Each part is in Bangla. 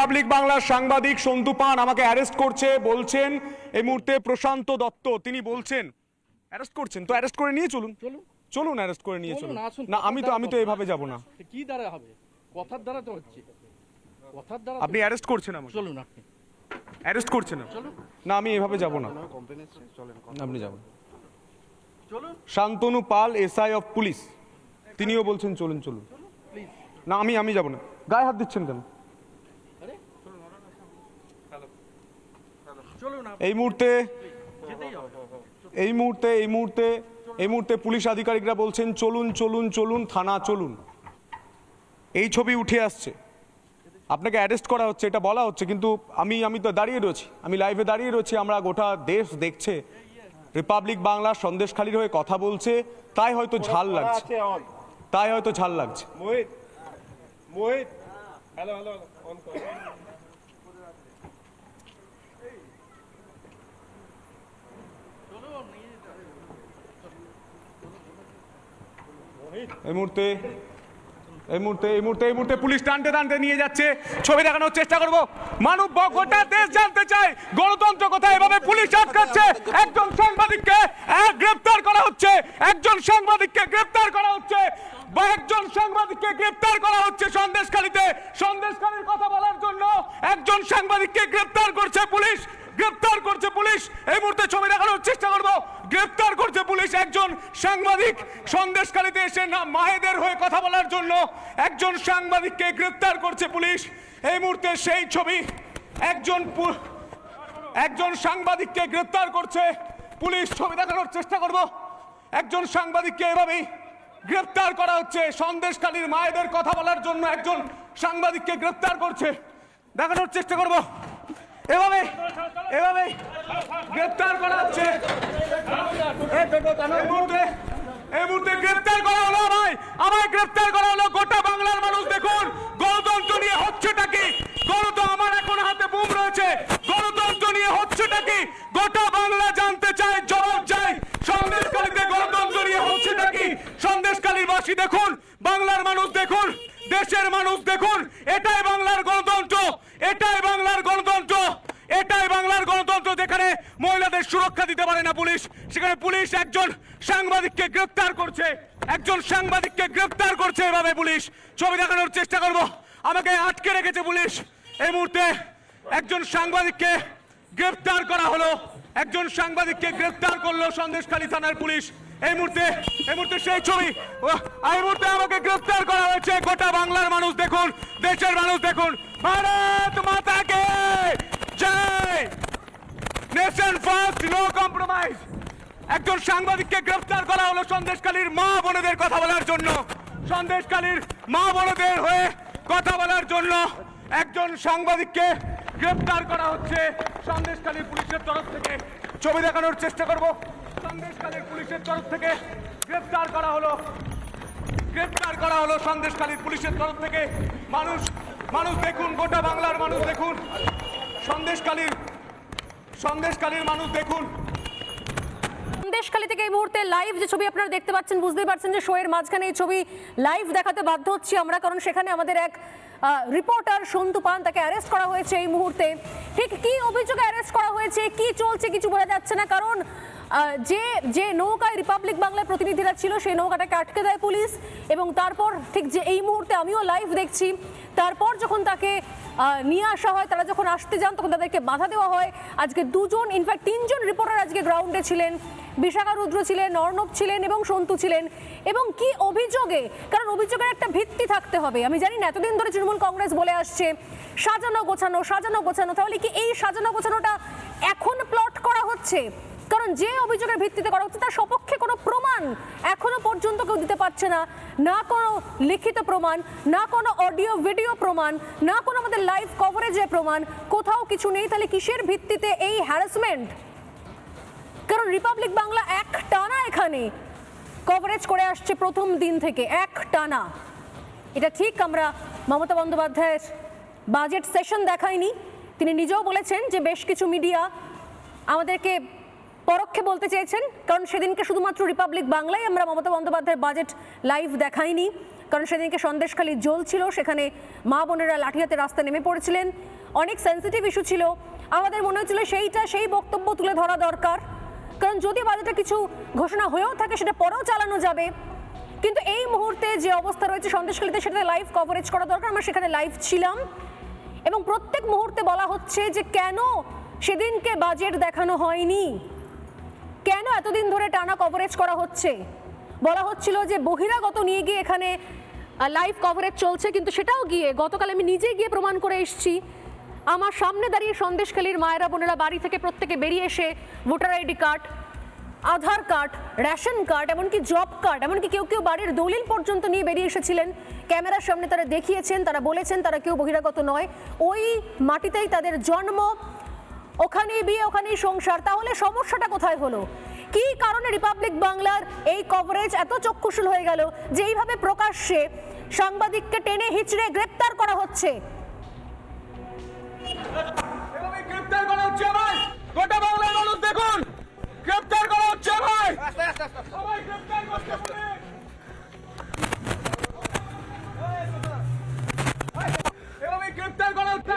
রিপাবলিক বাংলার সাংবাদিক সন্তু পান আমাকে অ্যারেস্ট করছে বলছেন এই মুহূর্তে প্রশান্ত দত্ত। তিনি বলছেন অ্যারেস্ট করছেন? তো অ্যারেস্ট করে নিয়ে চলুন। চলুন। চলুন অ্যারেস্ট করে নিয়ে চলুন, না আমি তো আমি তো এভাবে যাব না। কি দ্বারা হবে? কথার দ্বারা তো হচ্ছে। কথার দ্বারা আপনি অ্যারেস্ট করছেন আমাকে। চলুন আপনি। অ্যারেস্ট করছেন না চলুন। না আমি এভাবে যাব না। আপনি যাবেন। চলুন। Shantanu Pal SI of police তিনিও বলছেন চলুন চলুন। প্লিজ না আমি আমি যাব না। গায়ে হাত দিচ্ছেন কেন আরে চলুন আপনি এই মুহূর্তে এই মুহূর্তে এই মুহূর্তে এই মুহূর্তে পুলিশ আধিকারিকরা বলছেন চলুন চলুন চলুন থানা চলুন। এই ছবি উঠে আসছে। আপনাকে অ্যারেস্ট করা হচ্ছে এটা বলা হচ্ছে কিন্তু আমি আমি তো দাঁড়িয়ে রয়েছি। আমি লাইভে দাঁড়িয়ে রয়েছি আমরা গোটা দেশ দেখছে। রিপাবলিক বাংলা সন্দেশখালির হয়ে কথা বলছে তাই হয়তো ঝাল লাগছে। তাই হয়তো ঝাল লাগছে। Mohit Mohit. Hello hello on কর চলুন নিয়ে যেতে হবে। এই মুহূর্তে এই মুহূর্তে এই মুহূর্তে এই মুহূর্তে পুলিশ টানতে টানতে নিয়ে যাচ্ছে। ছবি দেখানোর চেষ্টা করব। মানব গোটা দেশ জানতে চায়। গণতন্ত্র কোথায়? এভাবে পুলিশ আটকাচ্ছে। একজন সাংবাদিককে গ্রেপ্তার করা হচ্ছে। একজন সাংবাদিককে গ্রেপ্তার করা হচ্ছে। বা একজন সাংবাদিককে গ্রেপ্তার করা হচ্ছে সন্দেশখালীতে। সন্দেশখালীর কথা বলার জন্য একজন সাংবাদিককে গ্রেপ্তার করছে পুলিশ। গ্রেপ্তার করছে পুলিশ। এই মুহূর্তে ছবি দেখানোর চেষ্টা করব। গ্রেপ্তার করছে পুলিশ একজন সাংবাদিক। সন্দেশকারীতে এসে না মায়েদের হয়ে কথা বলার জন্য একজন সাংবাদিককে গ্রেপ্তার করছে পুলিশ। এই মুহূর্তে সেই ছবি একজন একজন সাংবাদিককে গ্রেপ্তার করছে। পুলিশ ছবি দেখানোর চেষ্টা করব। একজন সাংবাদিককে এভাবেই গ্রেপ্তার করা হচ্ছে। সন্দেশকালীর মায়েদের কথা বলার জন্য একজন সাংবাদিককে গ্রেপ্তার করছে। দেখানোর চেষ্টা করব। এভাবে এভাবে গ্রেপ্তার করা হচ্ছে। এই মুহূর্তে এই মুহূর্তে গ্রেপ্তার করা হলো আমায়। আমায় গ্রেপ্তার করা হলো গোটা বাংলার মানুষ। দেখুন গণতন্ত্র নিয়ে হচ্ছেটা কি? গণতন্ত্র আমার এখন হাতে বুম রয়েছে। গণতন্ত্র নিয়ে হচ্ছেটা কি? গোটা বাংলা জানতে চায় জবাব চাই সন্দেশকালীতে গণতন্ত্র নিয়ে হচ্ছেটা কি সন্দেশকালীর বাসী দেখুন, বাংলার মানুষ দেখুন, দেশের মানুষ দেখুন, এটাই বাংলার গণতন্ত্র, এটাই বাংলার গণতন্ত্র, এটাই বাংলার গণতন্ত্র যেখানে মহিলাদের সুরক্ষা দিতে পারে না পুলিশ, সেখানে পুলিশ একজন সাংবাদিককে গ্রেফতার করছে, একজন সাংবাদিককে গ্রেফতার করছে এভাবে পুলিশ। ছবি দেখানোর চেষ্টা করব, আমাকে আটকে রেখেছে পুলিশ। এই মুহূর্তে একজন সাংবাদিককে গ্রেফতার করা হলো, একজন সাংবাদিককে গ্রেফতার করল সন্দেশখালী থানার পুলিশ। এই মুহূর্তে এই মুহূর্তে সেই ছবি। এই মুহূর্তে আমাকে গ্রেফতার করা হয়েছে গোটা বাংলার মানুষ দেখুন, দেশের মানুষ দেখুন। ভারত মাতাকে! জয়! নেশন ফার্স্ট নো কম্প্রোমাইজ একজন সাংবাদিককে গ্রেফতার করা হলো সন্দেশকালীর মা বোনেদের কথা বলার জন্য। সন্দেশকালীর মা বোনেদের হয়ে কথা বলার জন্য একজন সাংবাদিককে গ্রেফতার করা হচ্ছে। সন্দেশকালীর পুলিশের তরফ থেকে ছবি দেখানোর চেষ্টা করব। সন্দেশকালীর পুলিশের তরফ থেকে গ্রেফতার করা হলো। গ্রেফতার করা হলো সন্দেশকালীর পুলিশের তরফ থেকে। মানুষ মানুষ দেখুন, গোটা বাংলার মানুষ দেখুন। সন্দেশকালীর সন্দেশকালীর মানুষ দেখুন। সন্দেশখালী থেকে এই মুহূর্তে লাইভ যে ছবি আপনারা দেখতে পাচ্ছেন, বুঝতেই পারছেন যে শোয়ের মাঝখানে এই ছবি লাইভ দেখাতে বাধ্য হচ্ছি আমরা, কারণ সেখানে আমাদের এক রিপোর্টার সন্তু পান তাকে অ্যারেস্ট করা হয়েছে এই মুহূর্তে। ঠিক কি অভিযোগে অ্যারেস্ট করা হয়েছে, কি চলছে কিছু বোঝা যাচ্ছে না, কারণ যে যে নৌকায় রিপাবলিক বাংলার প্রতিনিধিরা ছিল, সেই নৌকাটাকে আটকে দেয় পুলিশ এবং তারপর ঠিক যে এই মুহূর্তে আমিও লাইভ দেখছি। তারপর যখন তাকে নিয়ে আসা হয়। তারা যখন আসতে যান, তখন তাদেরকে বাধা দেওয়া হয়। আজকে দুজন ইনফ্যাক্ট তিনজন রিপোর্টার আজকে গ্রাউন্ডে ছিলেন। বিশাখা রুদ্র ছিলেন, অর্ণব ছিলেন এবং সন্তু ছিলেন। এবং কি অভিযোগে? কারণ অভিযোগের একটা ভিত্তি থাকতে হবে। আমি জানি না, এতদিন ধরে তৃণমূল কংগ্রেস বলে আসছে, সাজানো গোছানো সাজানো গোছানো। তাহলে কি এই সাজানো গোছানোটা এখন প্লট করা হচ্ছে? কারণ যে অভিযোগের ভিত্তিতে করা হচ্ছে তার সপক্ষে কোনো প্রমাণ এখনও পর্যন্ত কেউ দিতে পারছে না। না কোনো লিখিত প্রমাণ, না কোনো অডিও, ভিডিও প্রমাণ, না কোনো আমাদের লাইভ কভারেজের প্রমাণ, কোথাও কিছু নেই। তাহলে কিসের ভিত্তিতে এই হ্যারাসমেন্ট কারণ রিপাবলিক বাংলা এক টানা এখানে কভারেজ করে আসছে প্রথম দিন থেকে, এক টানা। এটা ঠিক, আমরা মমতা বন্দ্যোপাধ্যায়ের বাজেট সেশন দেখাইনি। তিনি নিজেও বলেছেন যে বেশ কিছু মিডিয়া আমাদেরকে পরোক্ষে বলতে চেয়েছেন, কারণ সেদিনকে শুধুমাত্র রিপাবলিক বাংলায় আমরা মমতা বন্দ্যোপাধ্যায়ের বাজেট লাইভ দেখাইনি। কারণ সেদিনকে সন্দেশখালী জ্বলছিল সেখানে মা বোনেরা লাঠিয়াতে রাস্তায় নেমে পড়েছিলেন। অনেক সেন্সিটিভ ইস্যু ছিল। আমাদের মনে হচ্ছিল সেইটা, সেই বক্তব্য তুলে ধরা দরকার। কারণ যদি বাজেটে কিছু ঘোষণা হয়েও থাকে, সেটা পরেও চালানো যাবে। কিন্তু এই মুহূর্তে যে অবস্থা রয়েছে সন্দেশখালীতে সেটা লাইভ কভারেজ করা দরকার। আমরা সেখানে লাইভ ছিলাম। এবং প্রত্যেক মুহূর্তে বলা হচ্ছে যে কেন সেদিনকে বাজেট দেখানো হয়নি। কেন এতদিন ধরে টানা কভারেজ করা হচ্ছে? বলা হচ্ছিল যে বহিরাগত নিয়ে গিয়ে এখানে লাইভ কভারেজ চলছে, কিন্তু সেটাও গিয়ে, গতকাল আমি নিজে গিয়ে প্রমাণ করে এসেছি। আমার সামনে দাঁড়িয়ে সন্দেশখালীর মায়েরা বোনেরা বাড়ি থেকে প্রত্যেকে বেরিয়ে এসে voter ID card, Aadhaar card, ration card, এমনকি জব কার্ড, এমনকি কেউ কেউ বাড়ির দলিল পর্যন্ত নিয়ে বেরিয়ে এসেছিলেন। ক্যামেরার সামনে তারা দেখিয়েছেন, তারা বলেছেন তারা কেউ বহিরাগত নয়। ওই মাটিতেই তাদের জন্ম। ওখানেই বিয়ে ওখানেই সংসার। তাহলে সমস্যাটা কোথায় হলো? কি কারণে রিপাবলিক বাংলার এই কভারেজ এত চক্ষুশূল হয়ে গেল যে এইভাবে প্রকাশ্যে সাংবাদিককে টেনে হিচড়ে গ্রেপ্তার করা হচ্ছে? গ্রেপ্তার করা হচ্ছে ভাই গোটা বাংলার মানুষ দেখুন। গ্রেপ্তার করা হচ্ছে ভাই সবাই গ্রেপ্তার করছে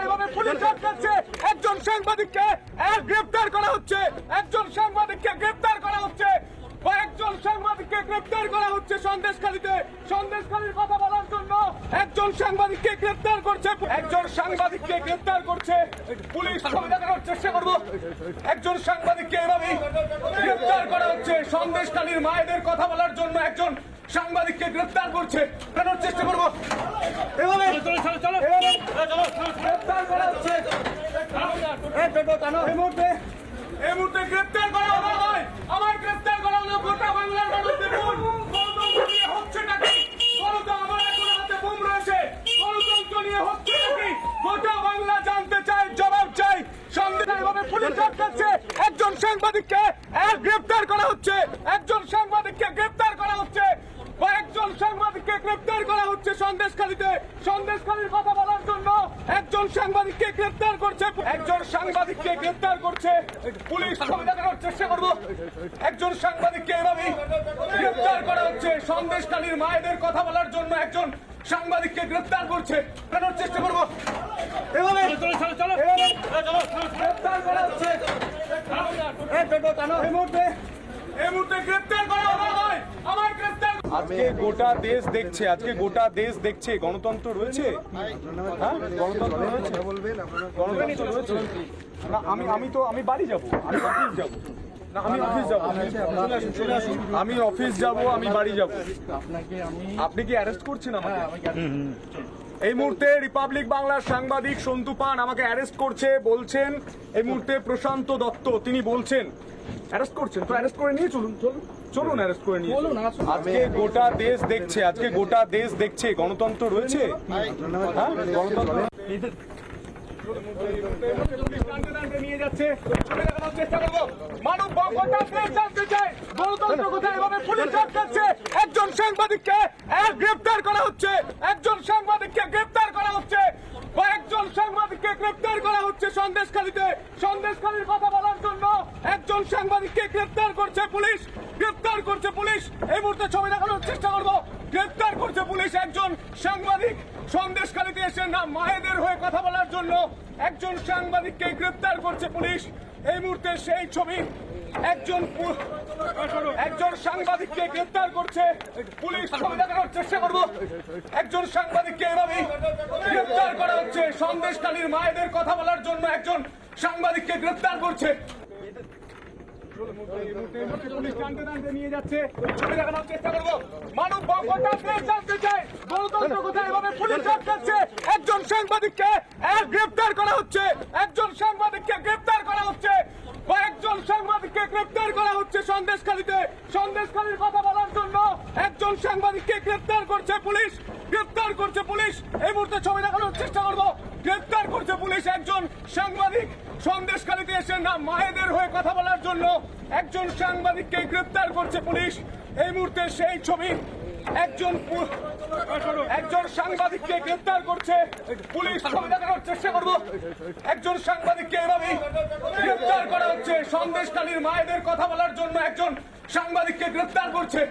এভাবে পুলিশ আটকাচ্ছে একজন সাংবাদিককে এক গ্রেপ্তার করা হচ্ছে। একজন সাংবাদিককে গ্রেপ্তার করা হচ্ছে। কয়েকজন সাংবাদিককে গ্রেপ্তার করা হচ্ছে সন্দেশখালীতে। সন্দেশখালীর কথা বলার জন্য একজন সাংবাদিককে গ্রেপ্তার করছে। একজন সাংবাদিককে গ্রেপ্তার করছে। পুলিশ সংবিধান করার চেষ্টা করব। একজন সাংবাদিককে এভাবেই গ্রেপ্তার করা হচ্ছে। সন্দেশখালীর মায়েদের কথা বলার জন্য একজন সাংবাদিককে গ্রেফতার করছে। করার চেষ্টা করব। এভাবে গ্রেপ্তার করা হচ্ছে। এই মুহূর্তে এই মুহূর্তে গ্রেপ্তার করা নয় আমার গ্রেপ্তার করা হলো গোটা বাংলার মানুষ। দেখুন গণতন্ত্র আমার এখন হাতে বুম রয়েছে। গণতন্ত্র নিয়ে হচ্ছে গোটা বাংলা জানতে চায় জবাব চাই পুলিশ আটকাচ্ছে। একজন সাংবাদিককে এক গ্রেপ্তার করা হচ্ছে। একজন সাংবাদিককে গ্রেপ্তার করা হচ্ছে। কয়েকজন সাংবাদিককে গ্রেপ্তার করা হচ্ছে সন্দেশখালীতে। সন্দেশখালীর কথা বলার জন্য একজন সাংবাদিককে গ্রেপ্তার করছে। একজন সাংবাদিককে গ্রেপ্তার করছে। পুলিশ সংবিধান করার চেষ্টা করব। একজন সাংবাদিককে এভাবেই গ্রেপ্তার করা হচ্ছে। সন্দেশখালীর মায়েদের কথা বলার জন্য একজন সাংবাদিককে গ্রেপ্তার করছে। করার চেষ্টা করব। এভাবে গ্রেপ্তার করা হচ্ছে। এই মুহূর্তে এই মুহূর্তে গ্রেপ্তার করা হলো নয় আমার গ্রেপ্তার আজকে গোটা দেশ দেখছে আজকে গোটা দেশ দেখছে। গণতন্ত্র রয়েছে? হ্যাঁ? গণতন্ত্র রয়েছে? গণতন্ত্র রয়েছে? না আমি আমি তো আমি বাড়ি যাব আমি অফিস যাব। না আমি অফিস যাব। আমি অফিস যাব আমি বাড়ি যাব। আপনি কি অ্যারেস্ট করছেন আমাকে? এই মুহূর্তে রিপাবলিক বাংলার সাংবাদিক সন্তু পান আমাকে অ্যারেস্ট করছে বলছেন এই মুহূর্তে প্রশান্ত দত্ত তিনি বলছেন। অ্যারেস্ট করছেন তো অ্যারেস্ট করে নিয়ে চলুন চলুন। চলুন অ্যারেস্ট করে নিয়ে চলুন। আজকে গোটা দেশ দেখছে আজকে গোটা দেশ দেখছে গণতন্ত্র রয়েছে? হ্যাঁ? গণতন্ত্র? টানতে টানতে নিয়ে যাচ্ছে। চেষ্টা মানব জানতে চায় গণতন্ত্র কোথায় এভাবে পুলিশ আটকাচ্ছে একজন সাংবাদিককে এক গ্রেপ্তার করা হচ্ছে একজন সাংবাদিককে গ্রেপ্তার করা হচ্ছে কয়েকজন সাংবাদিককে গ্রেপ্তার করা হচ্ছে সন্দেশখালীতে। সন্দেশখালীর কথা বলার জন্য একজন সাংবাদিককে গ্রেপ্তার করছে পুলিশ গ্রেপ্তার করছে পুলিশ এই মুহূর্তে ছবি দেখানোর চেষ্টা করব। গ্রেপ্তার করছে পুলিশ একজন সাংবাদিক। সন্দেশখালীতে এসে না মায়েদের হয়ে কথা বলার জন্য একজন সাংবাদিককে গ্রেপ্তার করছে পুলিশ। এই মুহূর্তে সেই ছবি একজন একজন সাংবাদিককে গ্রেপ্তার করছে। পুলিশ ছবি দেখানোর চেষ্টা করব। একজন সাংবাদিককে এভাবেই গ্রেপ্তার করা হচ্ছে। সন্দেশখালীর মায়েদের কথা বলার জন্য একজন সাংবাদিককে গ্রেপ্তার করছে। জানতে চায় গণতন্ত্র কোথায় এভাবে একজন সাংবাদিককে গ্রেপ্তার করা হচ্ছে একজন সাংবাদিককে গ্রেপ্তার করা হচ্ছে কয়েকজন সাংবাদিককে গ্রেপ্তার করা হচ্ছে সন্দেশখালীতে সন্দেশখালীর কথা বলার জন্য একজন সাংবাদিককে গ্রেপ্তার করছে পুলিশ, গ্রেপ্তার করছে পুলিশ। এই মুহূর্তে ছবি দেখানোর চেষ্টা করব। গ্রেপ্তার করছে পুলিশ একজন সাংবাদিক। সন্দেশখালীতে এসে না মায়েদের হয়ে কথা বলার জন্য একজন সাংবাদিককে গ্রেপ্তার করছে পুলিশ। এই মুহূর্তে সেই ছবি একজন একজন সাংবাদিককে গ্রেপ্তার করছে পুলিশ। ছবি দেখানোর চেষ্টা করব। একজন সাংবাদিককে এভাবেই গ্রেপ্তার করা হচ্ছে। সন্দেশখালীর মায়েদের কথা বলার জন্য একজন সাংবাদিককে গ্রেপ্তার করছে।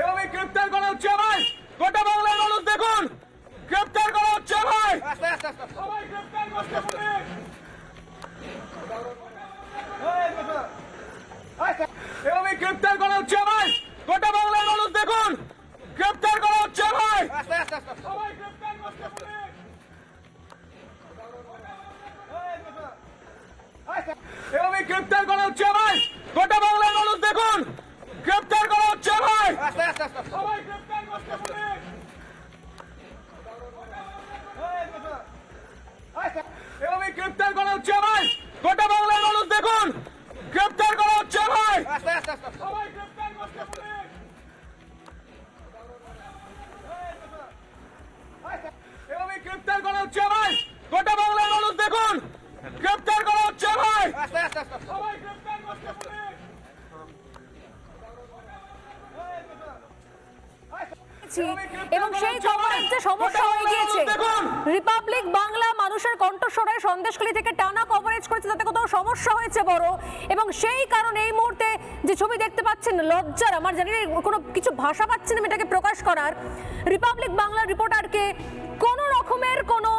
এভাবে গ্রেপ্তার করা হচ্ছে আমার গোটা বাংলার মানুষ দেখুন। গ্রেপ্তার করা হচ্ছে ভাই সবাই গ্রেপ্তার পুলিশ এভাবে গ্রেপ্তার করা হচ্ছে ভাই গোটা বাংলার মানুষ দেখুন। গ্রেপ্তার করা হচ্ছে ভাই সবাই গ্রেপ্তার পুলিশ এভাবে গ্রেপ্তার করা হচ্ছে ভাই গোটা বাংলার মানুষ দেখুন। গ্রেপ্তার করা হচ্ছে ভাই! সবাই গ্রেপ্তার করছে পুলিশ! এভাবে গ্রেপ্তার করা হচ্ছে ভাই! গোটা বাংলার মানুষ দেখুন! গ্রেপ্তার করা হচ্ছে ভাই! সবাই গ্রেপ্তার করছে পুলিশ! এভাবে গ্রেপ্তার করা হচ্ছে ভাই! গোটা বাংলার মানুষ দেখুন! গ্রেপ্তার করা হচ্ছে ভাই! সবাই গ্রেপ্তার করছে পুলিশ! এবং সেই খবরের যে সমস্যা হয়ে গিয়েছে। রিপাবলিক বাংলা মানুষের কণ্ঠস্বরে সন্দেশখালী থেকে টানা কভারেজ করেছে তাতে কোথাও সমস্যা হয়েছে বড়। এবং সেই কারণে এই মুহূর্তে যে ছবি দেখতে পাচ্ছেন লজ্জার আমার জানি কোনো কিছু ভাষা পাচ্ছেন আমি এটাকে প্রকাশ করার। রিপাবলিক বাংলা রিপোর্টারকে কোনো রকমের কোনো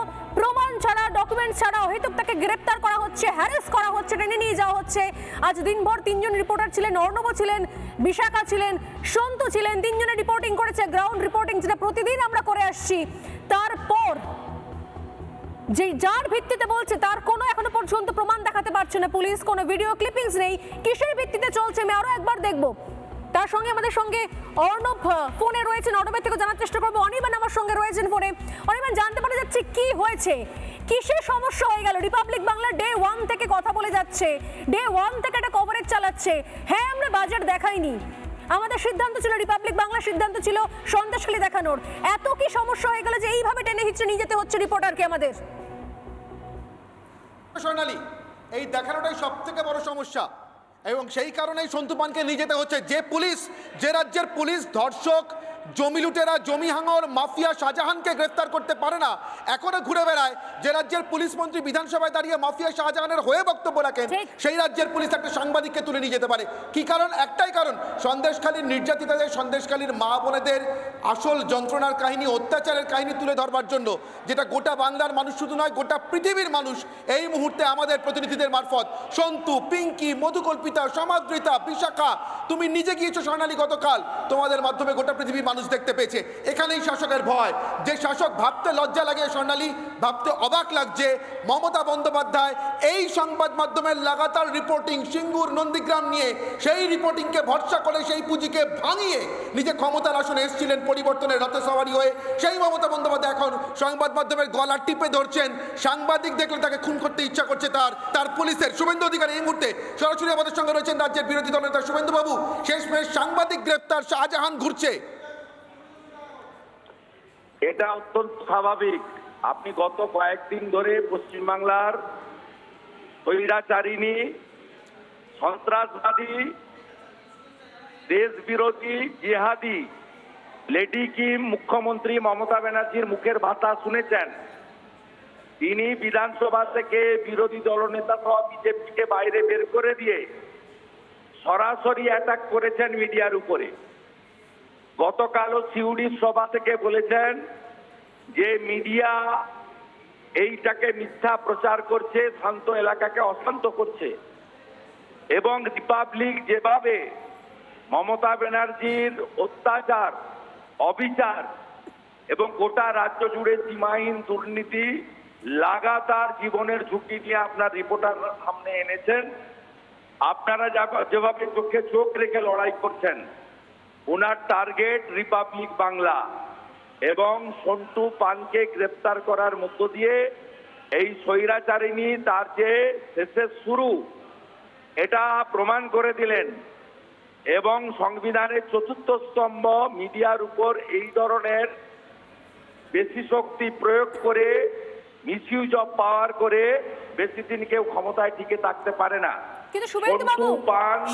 ডকুমেন্ট ছাড়া হয়তো তাকে গ্রেপ্তার করা হচ্ছে হ্যারেস করা হচ্ছে, টেনে নিয়ে যাওয়া হচ্ছে। আজ দিনভর তিনজন রিপোর্টার ছিলেন, অর্ণব ছিলেন, বিশাখা ছিলেন, সন্তু ছিলেন, তিনজনে রিপোর্টিং করেছে গ্রাউন্ড রিপোর্টিং যেটা প্রতিদিন আমরা করে আসছি। তারপর যে যার ভিত্তিতে বলছে, তার কোনো এখনও পর্যন্ত প্রমাণ দেখাতে পারছে না পুলিশ, কোনো ভিডিও ক্লিপিংস নেই, কিসের ভিত্তিতে চলছে, আমি আরও একবার দেখব। তার সঙ্গে আমাদের সঙ্গে অর্ণব ফোনে রয়েছেন, অর্ণবের থেকে জানার চেষ্টা করব অনির্বাণ আমার সঙ্গে রয়েছেন ফোনে। অনির্বাণ জানতে পারা যাচ্ছে কি হয়েছে? কিসের সমস্যা হয়ে গেল? রিপাবলিক বাংলা ডে ওয়ান থেকে কথা বলে যাচ্ছে। ডে ওয়ান থেকে একটা কভারেজ চালাচ্ছে। হ্যাঁ আমরা বাজার দেখাইনি। আমাদের সিদ্ধান্ত ছিল রিপাবলিক বাংলার সিদ্ধান্ত ছিল সন্দেশখালী দেখানোর। এত কি সমস্যা হয়ে গেল যে এইভাবে টেনে হিচড়ে নিয়ে যেতে হচ্ছে রিপোর্টারকে আমাদের? সোনালী, এই দেখানোটাই সব থেকে বড় সমস্যা। এবং সেই কারণেই সন্তু পানকে নিয়ে যেতে হচ্ছে। যে পুলিশ, যে রাজ্যের পুলিশ ধর্ষক জমি লুটেরা জমি হাঙর মাফিয়া শাহজাহানকে গ্রেফতার করতে পারে না। এখনও ঘুরে বেড়ায় যে রাজ্যের পুলিশ মন্ত্রী বিধানসভায় দাঁড়িয়ে মাফিয়া শাহজাহানের হয়ে বক্তব্য রাখেন সেই রাজ্যের পুলিশ একটা সাংবাদিককে তুলে নিয়ে যেতে পারে। কি কারণ? একটাই কারণ সন্দেশখালীর নির্যাতিতাদের সন্দেশখালীর মা বোনেদের আসল যন্ত্রণার কাহিনী অত্যাচারের কাহিনী তুলে ধরবার জন্য যেটা গোটা বাংলার মানুষ শুধু নয় গোটা পৃথিবীর মানুষ এই মুহূর্তে আমাদের প্রতিনিধিদের মারফত। সন্তু পিঙ্কি মধুকল্পিতা সমাদৃতা বিশাখা তুমি নিজে গিয়েছো স্বর্ণালী গতকাল। তোমাদের মাধ্যমে গোটা পৃথিবীর মানুষ দেখতে পেয়েছে। এখানেই শাসকের ভয়। যে শাসক ভাবতে লজ্জা লাগে স্বর্ণালী, ভাবতে অবাক লাগছে মমতা বন্দ্যোপাধ্যায় এই সংবাদ মাধ্যমের লাগাতার রিপোর্টিং সিঙ্গুর নন্দীগ্রাম নিয়ে, সেই রিপোর্টিংকে ভরসা করে, সেই পুঁজিকে ভাঙিয়ে নিজে ক্ষমতার আসনে এসেছিলেন পরিবর্তনের রথে সওয়ারি হয়ে। সেই মমতা বন্দ্যোপাধ্যায় এখন সংবাদ মাধ্যমের গলা টিপে ধরছেন। সাংবাদিক দেখলে তাকে খুন করতে ইচ্ছা করছে তার তার পুলিশের। শুভেন্দু অধিকারী এই মুহূর্তে সরাসরি আমাদের সঙ্গে রয়েছেন রাজ্যের বিরোধী দলের নেতা শুভেন্দু বাবু শেষমেশ সাংবাদিক গ্রেপ্তার শাহজাহান ঘুরছে। এটা অত্যন্ত স্বাভাবিক। আপনি গত কয়েকদিন ধরে পশ্চিমবাংলার স্বৈরাচারিণী, সন্ত্রাসবাদী দেশ বিরোধী জিহাদি, লেডি কিম, মুখ্যমন্ত্রী মমতা ব্যানার্জির মুখের ভাষা শুনেছেন। তিনি বিধানসভা থেকে বিরোধী দলনেতা সহ বিজেপিকে বাইরে বের করে দিয়ে সরাসরি অ্যাটাক করেছেন মিডিয়ার উপরে। গতকালও সিউড়ির সভা থেকে বলেছেন যে মিডিয়া এইটাকে মিথ্যা প্রচার করছে, শান্ত এলাকাকে অশান্ত করছে। এবং রিপাবলিক যেভাবে মমতা ব্যানার্জির অত্যাচার, অবিচার এবং গোটা রাজ্য জুড়ে সীমাহীন দুর্নীতি লাগাতার জীবনের ঝুঁকি নিয়ে আপনার রিপোর্টার সামনে এনেছেন, আপনারা যেভাবে চোখে চোখ রেখে লড়াই করছেন ওনার টার্গেট রিপাবলিক বাংলা এবং সন্টু পানকে গ্রেপ্তার করার মধ্য দিয়ে এই স্বৈরাচারিণী তার যে শেষের শুরু, এটা প্রমাণ করে দিলেন এবং সংবিধানের চতুর্থ স্তম্ভ মিডিয়ার উপর এই ধরনের বেশি শক্তি প্রয়োগ করে মিসইউজ অফ পাওয়ার করে বেশি দিন কেউ ক্ষমতায় টিকে থাকতে পারে না। কিন্তু শুভেন্দু বাবু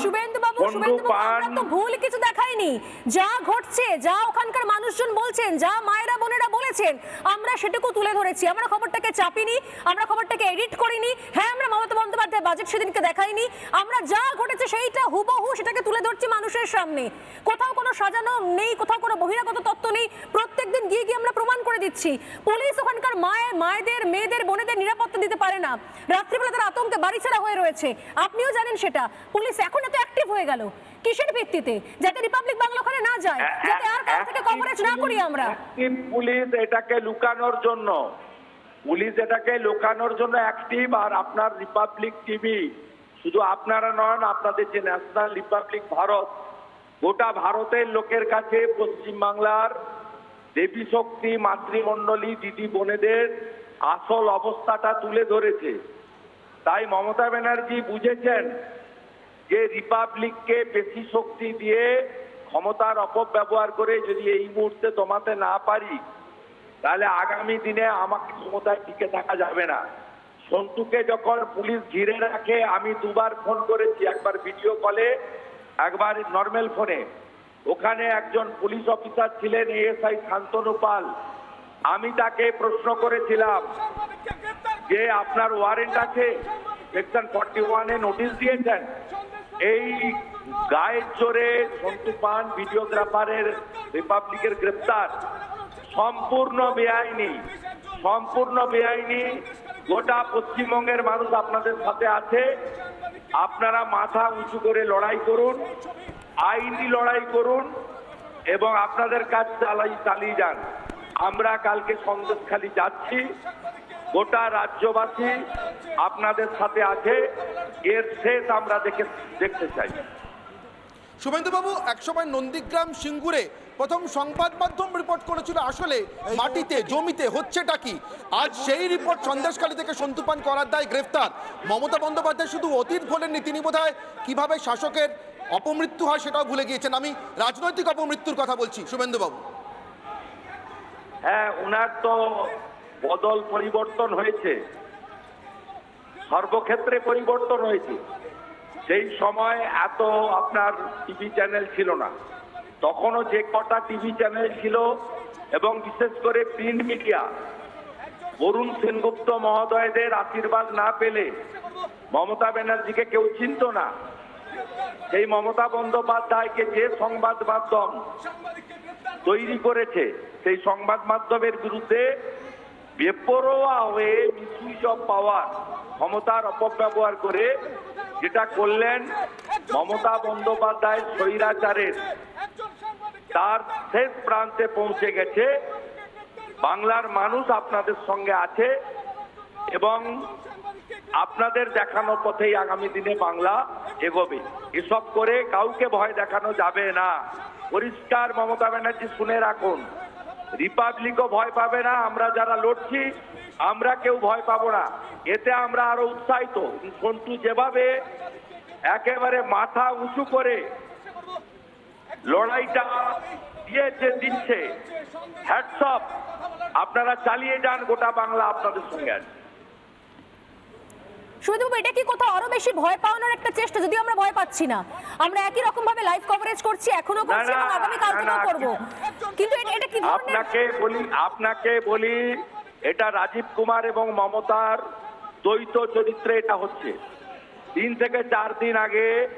শুভেন্দু বাবু শুভেন্দু বাবু আমরা তো ভুল কিছু দেখাইনি। যা ঘটছে যা ওখানকার মানুষজন বলছেন যা মায়েরা বোনেরা বলেছেন আমরা সেটুকু তুলে ধরেছি। আমরা খবরটাকে চাপিনি আমরা খবরটাকে এডিট করিনি। হ্যাঁ আমরা মমতা বন্দ্যোপাধ্যায় বাজেট সেদিনকে দেখাইনি। আমরা যা ঘটেছে সেইটা হুবহু সেটাকে তুলে ধরছি মানুষের সামনে। কোথাও কোনো সাজানো নেই কোথাও কোনো বহিরাগত তত্ত্ব নেই। প্রত্যেকদিন গিয়ে গিয়ে আমরা প্রমাণ করে দিচ্ছি। পুলিশ ওখানকার মায়ের মায়েদের মেয়েদের বোনেদের নিরাপত্তা দিতে পারে না। রাত্রিবেলা তারা আতঙ্কে বাড়ি ছাড়া হয়ে রয়েছে। আপনিও জানেন সেটা। পুলিশ এখন এত অ্যাক্টিভ হয়ে গেল। কিসের ভিত্তিতে? যাতে রিপাবলিক বাংলা ওখানে না যায়, যাতে আর কারও থেকে কভারেজ না করি আমরা। পুলিশ এটাকে লুকানোর জন্য। পুলিশ এটাকে লুকানোর জন্য অ্যাক্টিভ আর আপনার রিপাবলিক টিভি শুধু আপনারা নন আপনাদের যে ন্যাশনাল রিপাবলিক ভারত গোটা ভারতের লোকের কাছে পশ্চিমবাংলার দেবী শক্তি, মাতৃমণ্ডলী, দিদি বোনেদের আসল অবস্থাটা তুলে ধরেছে। তাই মমতা ব্যানার্জি বুঝেছেন যে রিপাবলিককে বেশি শক্তি দিয়ে ক্ষমতার অপব্যবহার করে যদি এই মুহূর্তে দমাতে না পারি, তাহলে আগামী দিনে আমাকে ক্ষমতায় টিকে থাকা যাবে না। সন্তুকে যখন পুলিশ ঘিরে রাখে, আমি দুবার ফোন করেছি একবার ভিডিও কলে, একবার নর্মাল ফোনে। ওখানে একজন পুলিশ অফিসার ছিলেন এএসআই শান্তনু পাল। আমি তাকে প্রশ্ন করেছিলাম যে আপনার ওয়ারেন্ট আছে? সেকশন ফর্টি ওয়ানে নোটিশ দিয়েছেন। এই গায়ের জোরে সন্তু পান ভিডিওগ্রাফারের রিপাবলিকের গ্রেপ্তার। সম্পূর্ণ বেআইনি। সম্পূর্ণ বেআইনি। গোটা পশ্চিমবঙ্গের মানুষ আপনাদের সাথে আছে। আপনারা মাথা উঁচু করে লড়াই করুন, আইনি লড়াই করুন, এবং আপনাদের কাজ চালাই চালিয়ে যান। আমরা কালকে সন্দেশখালি যাচ্ছি। গোটা রাজ্যবাসী আপনাদের সাথে আছে। এর শেষ আমরা দেখে দেখতে চাই। শুভেন্দুবাবু, একসময় নন্দীগ্রাম সিঙ্গুরে প্রথম সংবাদ মাধ্যম রিপোর্ট করেছিল আসলে মাটিতে, জমিতে, হচ্ছেটা কি? আজ সেই রিপোর্ট সন্দেশখালী থেকে সন্তুপান করার দায় গ্রেফতার। মমতা বন্দ্যোপাধ্যায় শুধু অতীত ভোলেননি, তিনি বোধহয় কীভাবে শাসকের অপমৃত্যু হয় সেটাও ভুলে গিয়েছেন। আমি রাজনৈতিক অপমৃত্যুর কথা বলছি, শুভেন্দুবাবু। হ্যাঁ ওনার তো বদল পরিবর্তন হয়েছে। সর্বক্ষেত্রে পরিবর্তন হয়েছে। সেই সময় এত আপনার টিভি চ্যানেল ছিল না। তখনও যে কটা টিভি চ্যানেল ছিল এবং বিশেষ করে প্রিন্ট মিডিয়া, বরুণ সেনগুপ্ত মহোদয়দের আশীর্বাদ না পেলে মমতা ব্যানার্জিকে কেউ চিনত না। সেই মমতা বন্দ্যোপাধ্যায়কে যে সংবাদ মাধ্যম তৈরি করেছে সেই সংবাদ মাধ্যমের বিরুদ্ধে বেপরোয়া হয়ে মিসইউজ অফ পাওয়ার ক্ষমতার অপব্যবহার করে যেটা করলেন মমতা বন্দ্যোপাধ্যায় স্বৈরাচারের, তার শেষ প্রান্তে পৌঁছে গেছে। বাংলার মানুষ আপনাদের সঙ্গে আছে এবং আপনাদের দেখানো পথেই আগামী দিনে বাংলা এগোবে। এসব করে কাউকে ভয় দেখানো যাবে না। পরিষ্কার মমতা ব্যানার্জি শুনে রাখুন। রিপাবলিকও ভয় পাবে না, আমরা যারা লড়ছি, আমরা কেউ ভয় পাবো না। এতে আমরা আরও উৎসাহিত। সন্তু যেভাবে একেবারে মাথা উঁচু করে লড়াইটা দিয়েছে, দিচ্ছে হ্যাটসঅপ আপনারা চালিয়ে যান, গোটা বাংলা আপনাদের সঙ্গে আছে। শুধুবাবু এটা কি কোথাও আরও বেশি ভয় পাওয়ানোর একটা চেষ্টা? যদি আমরা ভয় পাচ্ছি না। আমরা একই রকম ভাবে লাইভ কভারেজ করছি এখনও করছি এবং আগামী কালকেও করব। কিন্তু এটা- এটা কি ধরনের আপনাকে বলি আপনাকে বলি এটা রাজীব কুমার এবং মমতার দ্বৈত চরিত্রে এটা হচ্ছে। তিন থেকে চার দিন আগে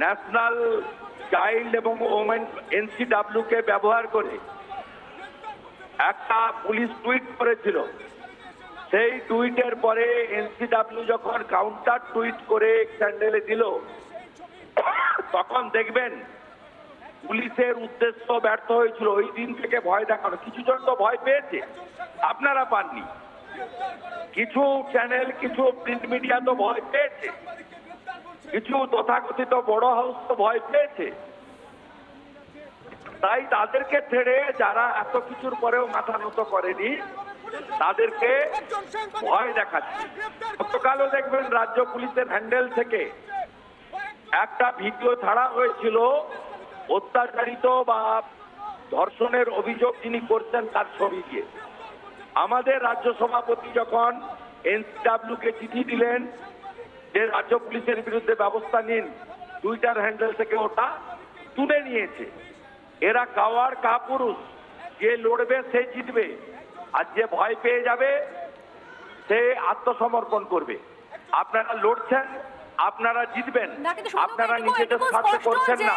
ন্যাশনাল চাইল্ড এবং ওমেন এনসিডাব্লিউ কে ব্যবহার করে একটা পুলিশ টুইট করেছিল। সেই টুইটের পরে এনসিডাব্লিউ যখন কাউন্টার টুইট করে স্যান্ডেলে দিল, তখন দেখবেন পুলিশের উদ্দেশ্য ব্যর্থ হয়েছিল। ওই দিন থেকে ভয় দেখানো। কিছু জন তো ভয় পেয়েছে। আপনারা পাননি। কিছু চ্যানেল কিছু প্রিন্ট মিডিয়া তো ভয় পেয়েছে। কিছু তথাকথিত বড় হাউস তো ভয় পেয়েছে। তাই তাদেরকে ছেড়ে যারা এত কিছুর পরেও মাথা নত করেনি তাদেরকে ভয় দেখাচ্ছে। গতকালও দেখবেন রাজ্য পুলিশের হ্যান্ডেল থেকে একটা ভিডিও ছাড়া হয়েছিল। অত্যাচারিত বা ধর্ষণের অভিযোগ যিনি করছেন তার ছবি দিয়ে। আমাদের রাজ্য সভাপতি যখন এনসিডাব্লিউ কে চিঠি দিলেন যে রাজ্য পুলিশের বিরুদ্ধে ব্যবস্থা নিন টুইটার হ্যান্ডেল থেকে ওটা তুলে নিয়েছে। এরা কাওয়ার কাপুরুষ। যে লড়বে, সে জিতবে। আর যে ভয় পেয়ে যাবে সে আত্মসমর্পণ করবে। আপনারা লড়ছেন আপনারা জিতবেন। না, কিন্তু আপনারা নিজেদের স্বার্থে করছেন না।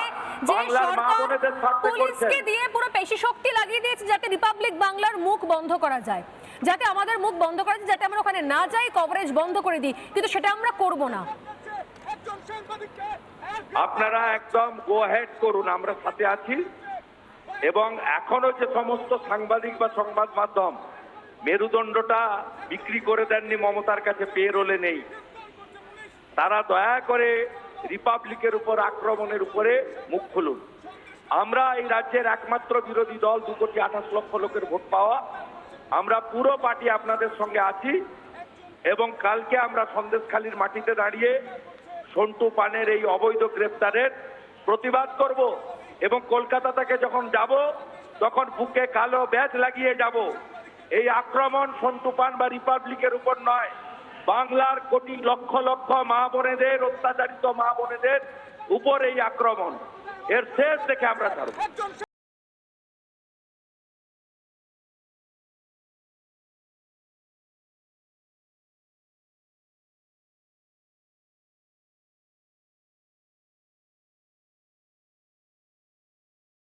বাংলার মা বোনেদের স্বার্থে করছেন। দিয়ে পুরো পেশি শক্তি লাগিয়ে দিয়েছে যাতে রিপাবলিক বাংলার মুখ বন্ধ করা যায়। যাতে আমাদের মুখ বন্ধ করা যায় যাতে আমরা ওখানে না যাই কভারেজ বন্ধ করে দিই। কিন্তু সেটা আমরা করব না। আপনারা একদম গো হেড করুন আমরা সাথে আছি। এবং এখনও যে সমস্ত সাংবাদিক বা সংবাদ মাধ্যম মেরুদণ্ডটা বিক্রি করে দেননি মমতার কাছে পে রোলে নেই। তারা দয়া করে রিপাবলিকের উপর আক্রমণের উপরে মুখ খুলুন। আমরা এই রাজ্যের একমাত্র বিরোধী দল, দু কোটি আঠাশ লক্ষ লোকের ভোট পাওয়া। আমরা পুরো পার্টি আপনাদের সঙ্গে আছি এবং কালকে আমরা সন্দেশখালীর মাটিতে দাঁড়িয়ে সন্টু পানের এই অবৈধ গ্রেপ্তারের প্রতিবাদ করব। এবং কলকাতা থেকে যখন যাব, তখন বুকে কালো ব্যাজ লাগিয়ে যাব। এই আক্রমণ সন্তুপান বা রিপাবলিকের উপর নয়। বাংলার কোটি লক্ষ লক্ষ মা বোনেদের, অত্যাচারিত মা বোনেদের উপর এই আক্রমণ। এর শেষ দেখে আমরা ছাড়ব।